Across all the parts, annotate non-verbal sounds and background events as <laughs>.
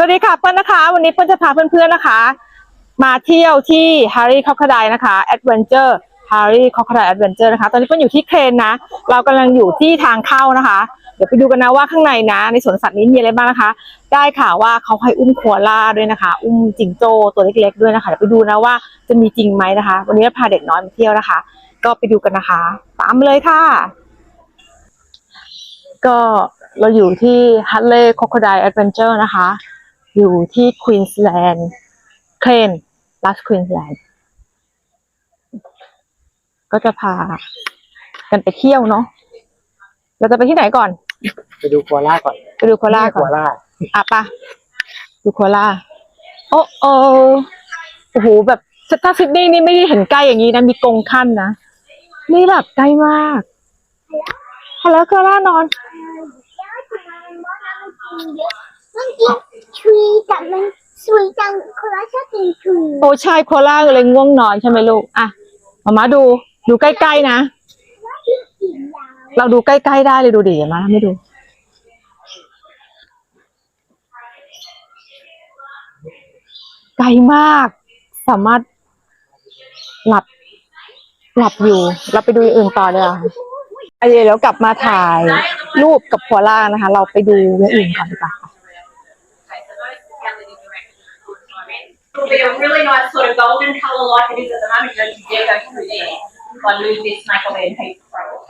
สวัสดีค่ะเปิ้ลนนะคะ วันนี้เปิ้ลจะพาเพื่อนๆนะคะ มาเที่ยวที่ Harry c o c o d i l e นะคะ Adventure Harry c o c o d i l e Adventure นะคะ ตอนนี้เปิ้ลอยู่ที่เครนนะ เรากำลังอยู่ที่ทางเข้านะคะ เดี๋ยวไปดูกันนะว่าข้างในนะ ในสวนสัตว์นี้มีอะไรบ้างนะคะ ได้ข่าวว่าเขาให้อุ้มโคอาล่าด้วยนะคะ อุ้มจิงโจ้ตัวเล็กๆด้วยนะคะเดี๋ยวไปดูนะว่าจะมีจริงไหมนะคะ วันนี้พาเด็กน้อยมาเที่ยวนะคะ ก็ไปดูกันนะคะตามเลยค่ะ ก็เราอยู่ที่ Harley Crocodile Adventure นะคะ อยู่ที่ควีนสแลนด์เครนลัสควีนสแลนด์ก็จะพากันไปเที่ยวเนาะเราจะไปที่ไหนก่อน ไปดูโคอาล่าก่อน ไปดูโคราชโคก่อนอาล่าอะปะดูโคราชโอ้โอโอ้โหแบบถ้าซิดนีย์นี่ไม่ได้เห็นใกล้อย่างนี้นะมีกรงขั้นนะนี่แบบใกล้มากฮัลโหลโคราชนอน มันกินทรีแต่มันสวยจังคนละชอบกินทรีโอ้ใช่โคราชเลยง่วงนอนใช่ไหมลูกอะมามาดูดูใกล้ๆนะกินยาวเราดูใกล้ๆได้เลยดูดิเห็นไหมาไม่ดู ไกลมาก สามารถหลับ หลับอยู่ เราไปดูอย่างอื่นต่อเลยอะไอเดี๋ยวกลับมาถ่ายรูปกับโคอาล่านะคะ เราไปดูอย่างอื่นก่อนดีกว่าค่ะ It'll be a really nice sort of golden colour like it is at the moment. Don't you dare go through there. If I lose this snake, I'll be in heaps of trouble.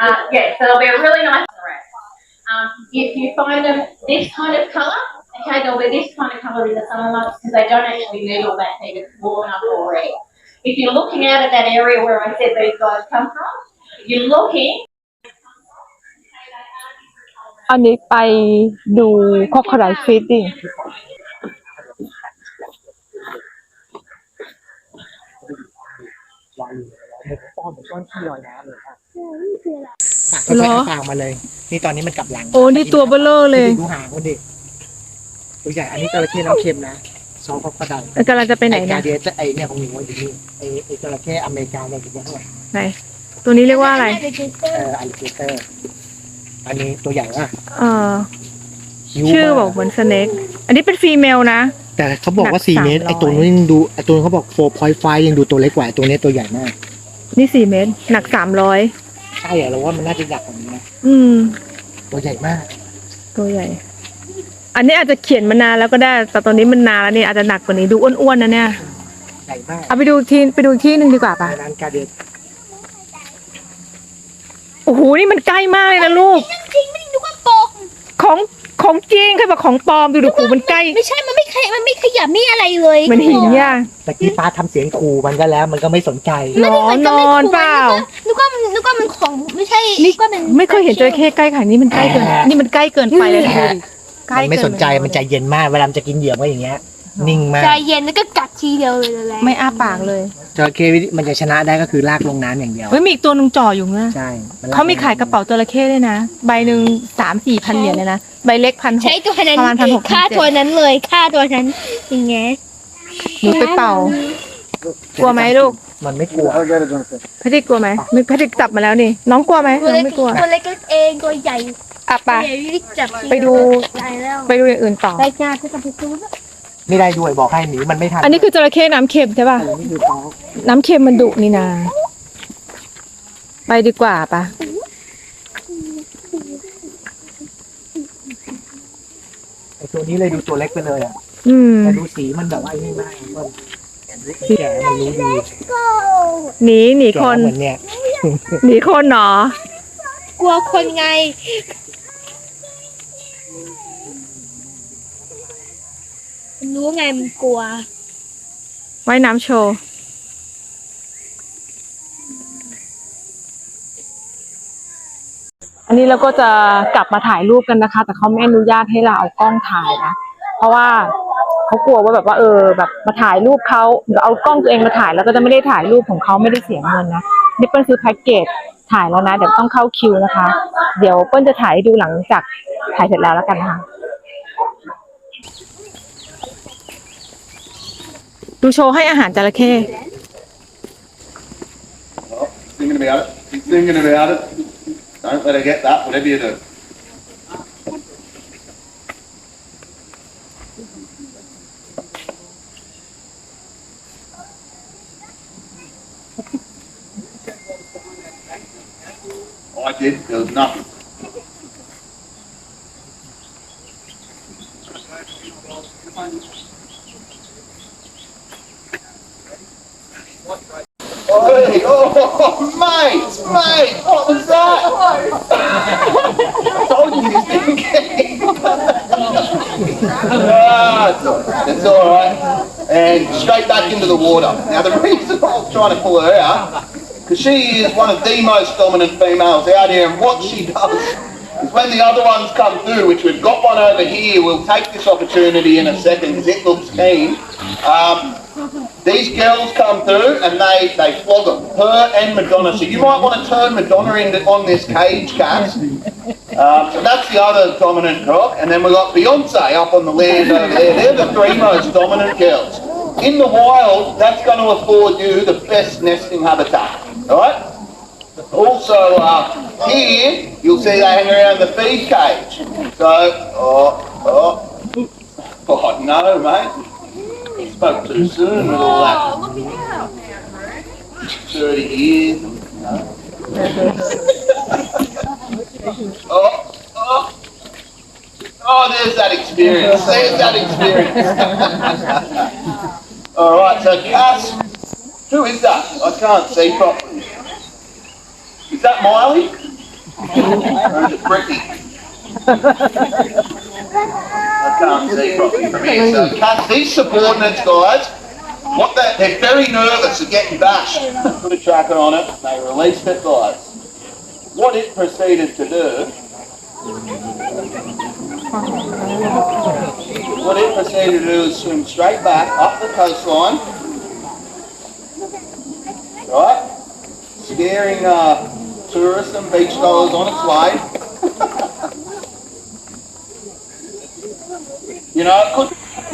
Uh, yeah, so they'll be a really nice red. Um, if you find them this kind of colour, okay, they'll be this kind of colour in the summer months because they don't actually need all that heat. It's warm enough already. If you're looking out at that area where I said these guys come from, if you're looking อันนี้ไปดูค o ลอยอยู่เหมือนป้อนเหมือนก้อนขี้ลอยน้ำเลยค่ะนี่คืออะไรปากเขาเหรใช้อปากมาเลย นี่ตอนนี้มันกลับหลังโอ้นี่ตัวเบลเลอร์เลยดูหางมันดิตัวใหญ่อันนี้จระเข้น้ำเค็มนะซอฟต์กระดังกำลังจะไปไหนอ้นะกาเดียไอเนี่ยของหนูว่าอยู่นี่ไอไอจระเข้อเมริกาเนี่ยอยู่ข้างหลังไหนตัวนี้เรียกว่าอะไรน่าจะเจอเตอเอร์ออ l ล i เกเตอร์อันนี้ตัวใหญ่ว่ะเออหิวชื่อมาบอกเหมือนสเน็กอันนี้เป็นฟีเมลนะ แต่เขาบอกว่า หนักสี่เมตร 300 ไอตัวนู้นยังดูไอตัวนู้นเขาบอกโฟร์พอยต์ไฟยังดูตัวเล็กกว่าไอ้ตัวนี้ตัวใหญ่มาก นี่สี่เมตร หนักสามร้อยใช่เหรอเราว่ามันน่าจะใหญ่กว่านี้นะ อืม ตัวใหญ่มาก ตัวใหญ่ อันนี้อาจจะเขียนมานานแล้วก็ได้ แต่ตอนนี้มันนานแล้วเนี่ยอาจจะหนักกว่านี้ดูอ้วนๆนะเนี่ย ใหญ่มากเอาไปดูอีกที่ไปดูอีกที่หนึ่งดีกว่าปะร้านกาเดียโอ้โห นี่มันใกล้มากเลยนะลูก จริงไม่ได้นึกว่าโปกของ ของจริงใครบอกของปลอมดูดูขูมันใกล้ไม่ใช่ มันไม่ขยับมันไม่ขยับไม่อะไรเลยเหมือนหินเนี่ยตะกี้ป้าทำเสียงขู่มันก็แล้ว มันก็ไม่สนใจนอนนอนเปล่า นึกว่านึกว่ามันของไม่ใช่นึกว่ามันไม่เคยเห็นจระเข้ใกล้ขนาดนี้มันใกล้เกิน นี่มันใกล้เกินไปเลยนะดูดิใกล้มันไม่เกิสนใจ มันใจเย็นมาก เวลามันจะกินเหยื่อก็อย่างเงี้ย นิ่งมากใจเย็นแล้วก็กัดทีเดียวเลยแหละไม่อ้าปากเลยจระเข้วิธีมันจะชนะได้ก็คือลากลงน้ำอย่างเดียว เฮ้ยมีอีกตัวหนึงจ่ออยู่นะใช่นลเขามีขายกระเป๋าจระเข้ด้วยนะ ใบหนึ่งสามสี่พันเหรียญเลยนะ ใบเล็กพันหใช้กตัวนั้นประมาณ1,600ค่าตัวนั้นเลยค่าตัวนั้นอย่างเงี้ยหนูไปเป่า กลัวไหมลูกมันไม่กลัว แพทริกกลัวไหมไม่แพทริกจับมาแล้วนี่ น้องกลัวไหมตัวน้องเล็กไม่กลัวตัวเล็กเองตัวใหญ่อะไปตัวใหญ่รีบจับทีไปดูตายแล้วไปดูอย่างอื่นต่อ รายงานที่จะไปซื้อแล้ว ไม่ได้ด้วยบอกให้หนีมันไม่ทันอันนี้คือจระเข้น้ำเค็มใช่ป่ะ อันนี้คือท้องน้ำเค็มมันดุนี่นา ไปดีกว่าปะไอตัวนี้เลยดูตัวเล็กไปเลยอะอืม แต่ดูสีมันแบบว่าไอ้นี่มากมันแก่มันรู้ดีหนีหนีแก่คน เหมือนเนี่ย หนีคนเหรอกลัวคนไง มัน รู้ไงมันกลัว ว่ายน้ำโชว์ อันนี้เราก็จะกลับมาถ่ายรูปกันนะคะ แต่เขาไม่อนุญาตให้เราเอากล้องถ่ายนะ เพราะว่าเขากลัวว่าแบบว่าเออแบบมาถ่ายรูปเขาเดี๋ยวเอากล้องตัวเองมาถ่ายแล้วก็จะไม่ได้ถ่ายรูปของเขาไม่ได้เสียเงินนะนี่เปิ้ลซื้อแพ็กเกจถ่ายแล้วนะเดี๋ยวต้องเข้าคิวนะคะ เดี๋ยวเปิ้ลจะถ่ายให้ดูหลังจากถ่ายเสร็จแล้วแล้วกันนะคะ ดูโชว์ให้อาหารจระเข้ Thinking about it. Keep thinking about it. Don't let her get that, whatever you do. Mate, mate, what was that? I told you this didn't get Ah, it's all right. And straight back into the water. Now, the reason I was trying to pull her out, because she is one of the most dominant females out here, and what she does is when the other ones come through, which we've got one over here, we'll take this opportunity in a second because it looks keen. Um, these girls come through and they, they flog them, her and Madonna. So you might want to turn Madonna in on this cage, Cass. Um, so that's the other dominant croc. And then we've got Beyonce up on the land over there. They're the three most dominant girls. In the wild, that's going to afford you the best nesting habitat. Alright? Also, uh, here, you'll see they hang around the feed cage. So, oh, oh, oh, no, mate. Spoke too soon with all that. Oh, look at you. 30 years. and, oh, oh. Oh, there's that experience. There's that experience. <laughs> All right, so Cass, who is that? I can't see properly. Is that Miley? <laughs> or <laughs> is it Bricky? I can't see These subordinates, guys, what they, they're very nervous of getting bashed. <laughs> Put a tracker on it, they released it, guys. What it proceeded to do, what it proceeded to do is swim straight back up the coastline, right? Scaring uh, tourists and beachgoers on its way. <laughs> you know, it could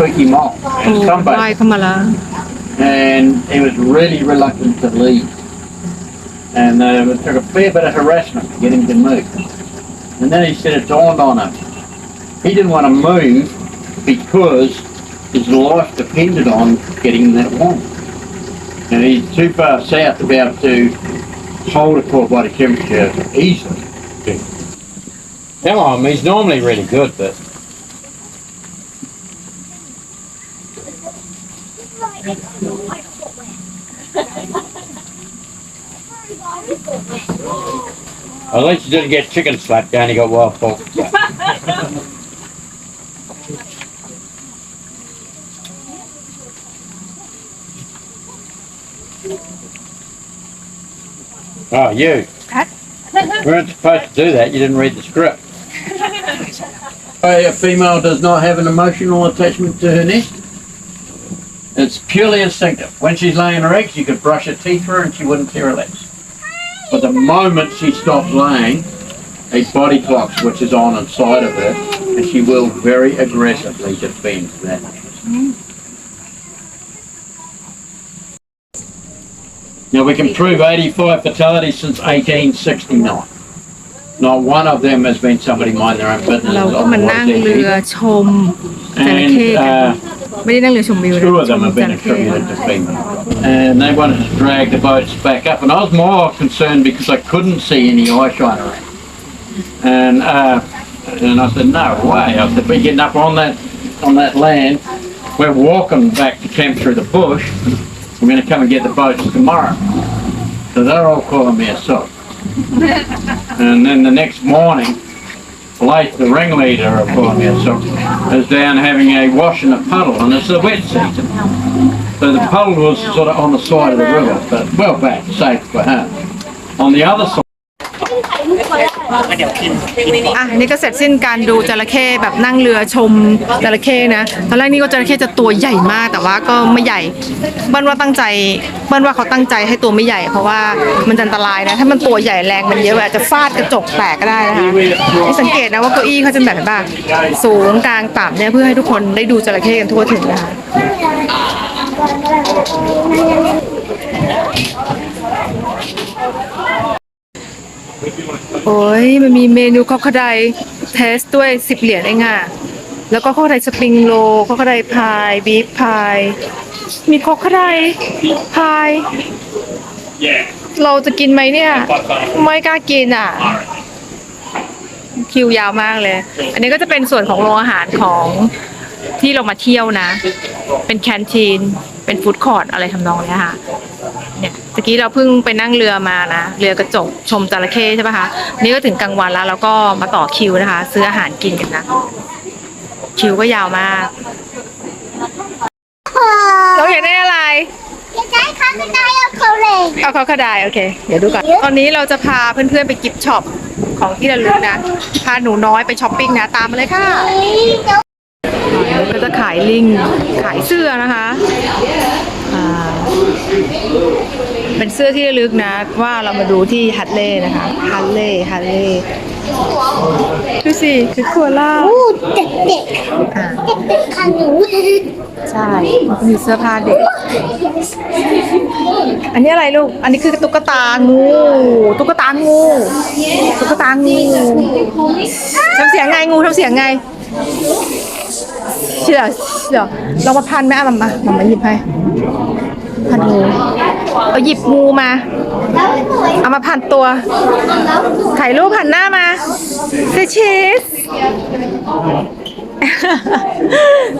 Twiki Mop, oh, somebody. Kamala. And he was really reluctant to leave. And uh, it took a fair bit of harassment to get him to move. And then he said it dawned on him. He didn't want to move because his life depended on getting that one. And he's too far south to be able to hold a core body temperature easily. Come on, he's normally really good, but at least he didn't get chicken slapped down, he got wild pork. Oh, <laughs> you. We weren't supposed to do that, you didn't read the script. <laughs> A female does not have an emotional attachment to her nest. It's purely instinctive. When she's laying her eggs, you could brush her teeth through and she wouldn't tear her legs. But the moment she stops laying, a body clock switches on inside of her and she will very aggressively defend that. Now we can prove 85 fatalities since 1869. Not one of them has been somebody mind their own business. เราก็มานั่งเรือชมจระ And เข้กัน uh, ไม่ได้นั่งเรือชมวิวนะ two of ช them ม have จ been ระเข้กัน attributed to female. And they wanted to drag the boats back up, and I was more concerned because I couldn't see any eye shine around. And uh, and I said, no way. I said, we're getting up on that on that land. We're walking back to camp through the bush. We're going to come and get the boats tomorrow. So they're all calling me a sook. <laughs> and then the next morning, Blake, the ringleader me a sook, is down having a wash in a puddle, and it's the wet season. So the puddle was sort of on the side of the river, but well back, safe for him. On the other side, <laughs> ก็เดี๋ยวพิมพ์อะนี่ก็เสร็จสิ้นการดูจระเข้แบบนั่งเรือชมจระเข้นะตอนแรกนี่ก็จระเข้จะตัวใหญ่มากแต่ว่าก็ไม่ใหญ่เบิ้ลว่าตั้งใจเบิ้ลว่าเขาตั้งใจให้ตัวไม่ใหญ่ เพราะว่ามันจะอันตรายนะ ถ้ามันตัวใหญ่แรงมันเยอะอาจจะฟาดกระจกแตกก็ได้นะคะนี่สังเกตนะว่าเก้าอี้เขาจะแบบไหนบ้างสูงกลางต่ำเนี่ยเพื่อให้ทุกคนได้ดูจระเข้กันทั่วถึงนะคะ โอ้ยมันมีเมนูคอกไดเทสด้วยสิบเหรียญเองอะ แล้วก็คอกไดสปริงโรคอกไดพายบีฟพาย มีคอกไดพาย เราจะกินไหมเนี่ย ไม่กล้ากินอะ คิวยาวมากเลย อันนี้ก็จะเป็นส่วนของโรงอาหารของที่เรามาเที่ยวนะ เป็นแคนทีน เป็นฟู้ดคอร์ทอะไรทำนองเนี้ยค่ะ เนี่ย ตะกี้เราเพิ่งไปนั่งเรือมานะ เรือกระจกชมจระเข้ใช่ปะคะ นี่ก็ถึงกลางวันแล้ว แล้วก็มาต่อคิวนะคะ ซื้ออาหารกินกันนะ คิวก็ยาวมากเราอยากได้อะไรจะได้ข้าวกระต่ายเอาเขาเลยเอาเขาก็ได้โอเค เดี๋ยวดูก่อน ตอนนี้เราจะพาเพื่อนๆไปกิฟต์ช็อปของที่ระลึกนะ พาหนูน้อยไปช้อปปิ้งนะ ตามมาเลยค่ะก็จะขายลิง ขายเสื้อนะคะอ่า เป็นเสื้อที่ระลึกนะ ว่าเรามาดูที่ฮัตเล่นะคะฮัตเล่ฮัตเล่ดูสิคือคัวล่าอู้เด็กเด็กอ่าเด็กเด็กๆค่ะหนูใช่มีเสื้อผ้าเด็ก อันนี้อะไรลูก อันนี้คือตุ๊กตางูตุ๊กตางูตุ๊กตางูทำเสียงไงงูทำเสียงไงเชื่อเชื่อลองมาพันไหมอะมามามามาหยิบให้พันงูเอาหยิบงูมา เอามาพันตัว ถ่ายรูปหันหน้ามาเซชีส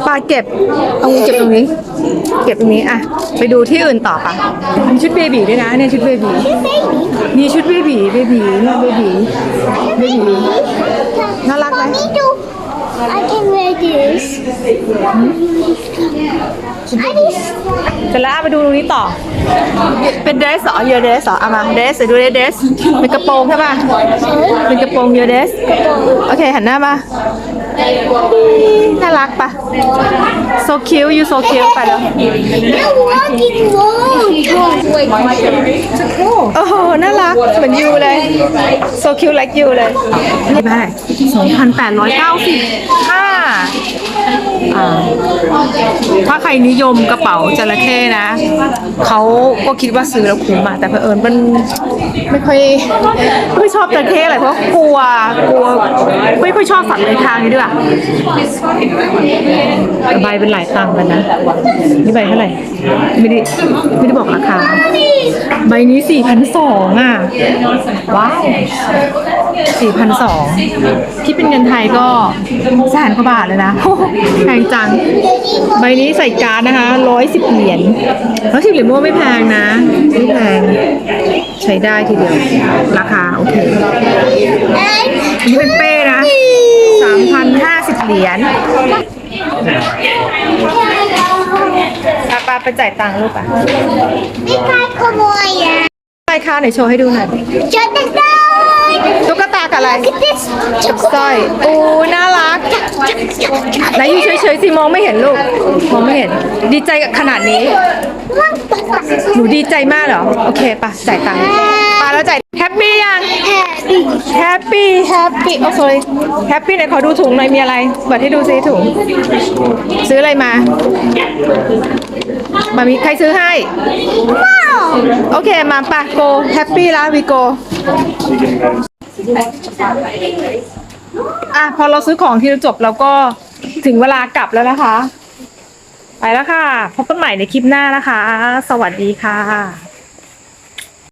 ปลาเก็บเอางูเก็บตรงนี้ เก็บตรงนี้อะไปดูที่อื่นต่อปะมีชุดเบบีด้วยนะเนี่ยชุดเบบีมีชุดเบบีเบบีเนี่ยเบบีเบบีน่ารักไหม I can wear this I just เสร็จแล้วไปดูตรงนี้ต่อ เป็นเดรสเหรอเยอเดรสเหรอเอามาเดรสดูเดรสเป็นกระโปรงใช่ป่ะเป็นกระโปรงเยอเดรสโอเคหันหน้ามาน่ารักปะ so cute you so cute ไปแล้ว They're walking long โอ้โห น่ารัก เหมือนยูเลย so cute like you เลยนี่ไปสองพันแปดร้อยเก้าสิบห้าถ้าใครนิยมกระเป๋าจระเข้นะ เขาก็คิดว่าซื้อแล้วคุ้มอะแต่เผอิญมันไม่ค่อยไม่ชอบจระเข้อะไรเพราะกลัวกลัว ไม่ค่อยชอบสัตว์เลื้อยคลานนี่ด้วยใบเป็นหลายตังค์กันนะ นี่ใบเท่าไหร่ ไม่ได้ไม่ได้บอกราคาใบนี้สี่พันสองอะ ว้าวสี่พันสองที่เป็นเงินไทยก็แสนกว่าบาทเลยนะโอ้โหแพงจัง ใบนี้ใส่การ์ดนะคะร้อยสิบเหรียญร้อยสิบเหรียญมั่วไม่แพงนะ ไม่แพง ใช้ได้ทีเดียว ราคา โอเคอันนี้เป็นเป้นะสามพันห้าสิบเหรียญ ไปไปจ่ายตังค์ลูกป่ะ ไม่ใครขโมยอะ ไปค่ะไหนโชว์ให้ดูหน่อยจดได้ตุ๊กตากับอะไร this กับสร้อยโอ้น่ารักไหนอยู่เฉยๆสิมองไม่เห็นลูกมองไม่เห็น ดีใจกับขนาดนี้หนูดีใจมากเหรอ โอเคป่ะจ่ายตังค์มาแล้วจ่ายแฮปปี้ยังแฮปปี้แฮปปี้โอ้ sorry แฮปปี้ไหนขอดูถุงหน่อยมีอะไรเปิดให้ดูซิถุง ซื้ออะไรมามามีใครซื้อให้ โอเค มาป่ะ go แฮปปี้แล้ว we go อะ พอเราซื้อของที่เราจบเราก็ถึงเวลากลับแล้วนะคะ ไปแล้วค่ะ พบกันใหม่ในคลิปหน้านะคะ สวัสดีค่ะ